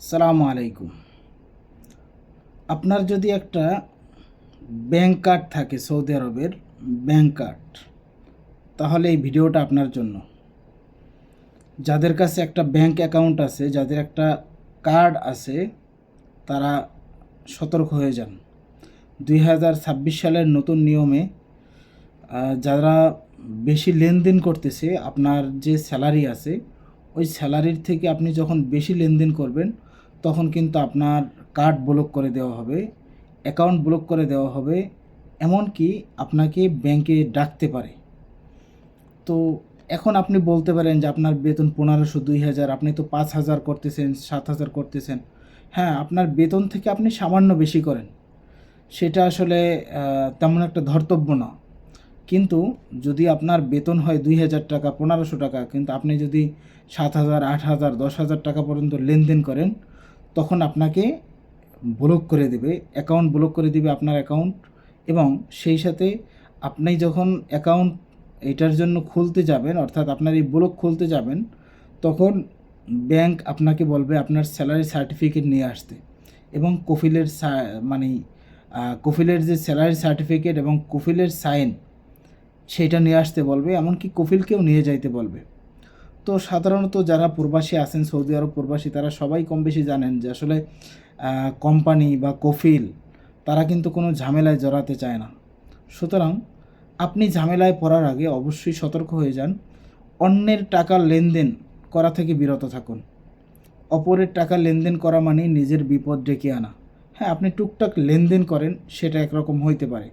সালামু আলাইকুম। আপনার যদি একটা ব্যাংক কার্ড থাকে সৌদি আরবের, ব্যাংক কার্ড, তাহলে এই ভিডিওটা আপনার জন্য। যাদের কাছে একটা ব্যাংক অ্যাকাউন্ট আছে, যাদের একটা কার্ড আছে, তারা সতর্ক হয়ে যান। দুই হাজার ছাব্বিশ সালের নতুন নিয়মে যারা বেশি লেনদেন করতেছে, আপনার যে স্যালারি আছে ওই স্যালারির থেকে আপনি যখন বেশি লেনদেন করবেন, তখন কিন্তু আপনার কার্ড ব্লক করে দেওয়া হবে, অ্যাকাউন্ট ব্লক করে দেওয়া হবে, এমনকি আপনাকে ব্যাংকে ডাকতে পারে। তো এখন আপনি বলতে পারেন যে আপনার বেতন পনেরোশো, দুই হাজার, আপনি তো পাঁচ হাজার করতেছেন, সাত হাজার করতেছেন। হ্যাঁ আপনার বেতন থেকে আপনি সামান্য বেশি করেন। সেটা আসলে তেমন একটা ধর্তব্য না। কিন্তু যদি আপনার বেতন হয় দুই হাজার টাকা, পনেরোশো টাকা, কিন্তু আপনি যদি সাত হাজার, আট হাজার, দশ হাজার টাকা পর্যন্ত লেনদেন করেন, তখন আপনাকে ব্লক করে দেবে অ্যাকাউন্ট ব্লক করে দেবে আপনার অ্যাকাউন্ট এবং সেই সাথে আপনি যখন অ্যাকাউন্ট এটার জন্য খুলতে যাবেন, অর্থাৎ আপনার এই ব্লক খুলতে যাবেন, তখন ব্যাংক আপনাকে বলবে আপনার স্যালারি সার্টিফিকেট নিয়ে আসতে এবং কফিলের মানে কফিলের যে স্যালারি সার্টিফিকেট এবং কফিলের সাইন সেইটা নিয়ে আসতে বলবে, এমনকি কফিলকেও নিয়ে যাইতে বলবে। তো সাধারণত যারা প্রবাসী আছেন, সৌদি আরব প্রবাসী, তারা সবাই কম বেশি জানেন যে আসলে কোম্পানি বা কফিল তারা কিন্তু কোনো ঝামেলায় জড়াতে চায় না। সুতরাং আপনি ঝামেলায় পড়ার আগে অবশ্যই সতর্ক হয়ে যান, অন্যের টাকা লেনদেন করা থেকে বিরত থাকুন। অপরের টাকা লেনদেন করা মানে নিজের বিপদ ডেকে আনা। হ্যাঁ আপনি টুকটাক লেনদেন করেন, সেটা একরকম হইতে পারে।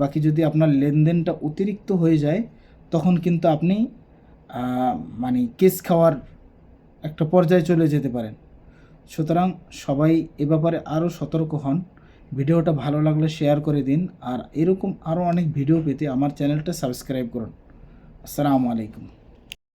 বাকি যদি আপনার লেনদেনটা অতিরিক্ত হয়ে যায়, তখন কিন্তু আপনি মানে কেস খাওয়ার একটা পর্যায়ে চলে যেতে পারেন। সুতরাং সবাই এ ব্যাপারে আরও সতর্ক হন। ভিডিওটা ভালো লাগলে শেয়ার করে দিন আর এরকম আরও অনেক ভিডিও পেতে আমার চ্যানেলটা সাবস্ক্রাইব করুন। আসসালামু আলাইকুম।